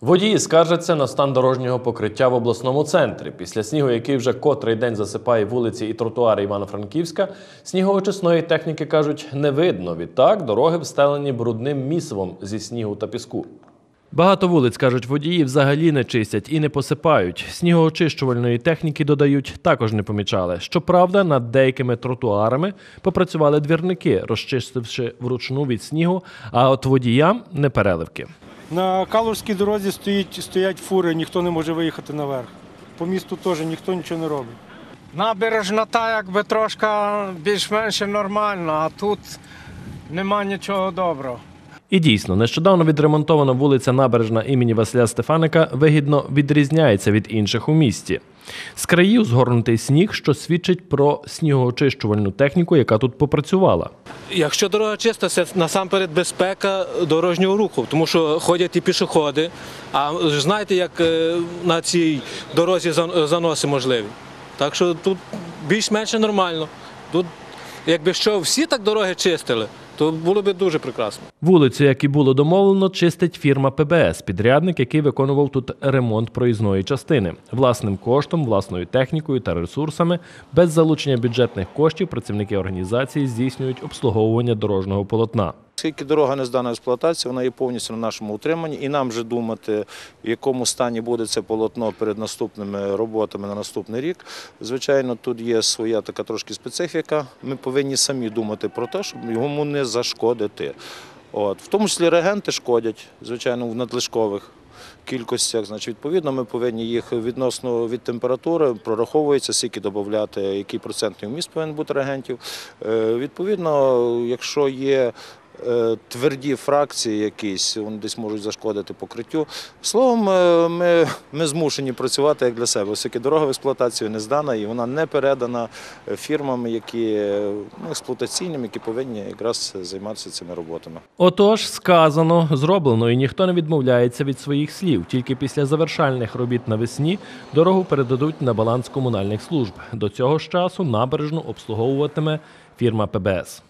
Водії скаржаться на стан дорожнього покриття в обласному центрі. Після снігу, який вже котрий день засипає вулиці і тротуари Івано-Франківська, сніговочисної техніки кажуть не видно. Відтак дороги встелені брудним місивом зі снігу та піску. Багато вулиць, кажуть водії, взагалі не чистять і не посипають. Снігоочищувальної техніки додають, також не помічали. Щоправда, над деякими тротуарами попрацювали двірники, розчистивши вручну від снігу, а от водіям не переливки. На Калужській дорозі стоїть, стоять фури, ніхто не може виїхати наверх. По місту теж ніхто нічого не робить. Набережна та якби трошки більш-менш нормальна, а тут нема нічого доброго. І дійсно, нещодавно відремонтована вулиця Набережна імені Василя Стефаника вигідно відрізняється від інших у місті. З країв згорнутий сніг, що свідчить про снігоочищувальну техніку, яка тут попрацювала. Якщо дорога чиста, це насамперед безпека дорожнього руху, тому що ходять і пішоходи. А знаєте, як е, на цій дорозі заноси можливі. Так що тут більш-менш нормально. Тут, якби що всі так дороги чистили, то було би дуже прекрасно. Вулицю, як і було домовлено, чистить фірма ПБС, підрядник, який виконував тут ремонт проїзної частини. Власним коштом, власною технікою та ресурсами, без залучення бюджетних коштів, працівники організації здійснюють обслуговування дорожнього полотна. Оскільки дорога не здана в експлуатацію, вона є повністю на нашому утриманні, і нам вже думати, в якому стані буде це полотно перед наступними роботами на наступний рік. Звичайно, тут є своя така трошки специфіка. Ми повинні самі думати про те, щоб йому не зашкодити. От. В тому числі реагенти шкодять, звичайно, в надлишкових кількостях. Значить, відповідно, ми повинні їх відносно від температури прораховується, скільки додати, який процентний вміст повинен бути реагентів. Е, Відповідно, якщо є тверді фракції якісь, вони десь можуть зашкодити покриттю. Словом, е, ми, ми змушені працювати як для себе, оскільки дорога в експлуатацію не здана і вона не передана е, фірмам, які е, ну, експлуатаційним, які повинні якраз займатися цими роботами. Отож, сказано, зроблено, і ніхто не відмовляється від своїх слів. Тільки після завершальних робіт навесні дорогу передадуть на баланс комунальних служб. До цього ж часу набережну обслуговуватиме фірма ПБС.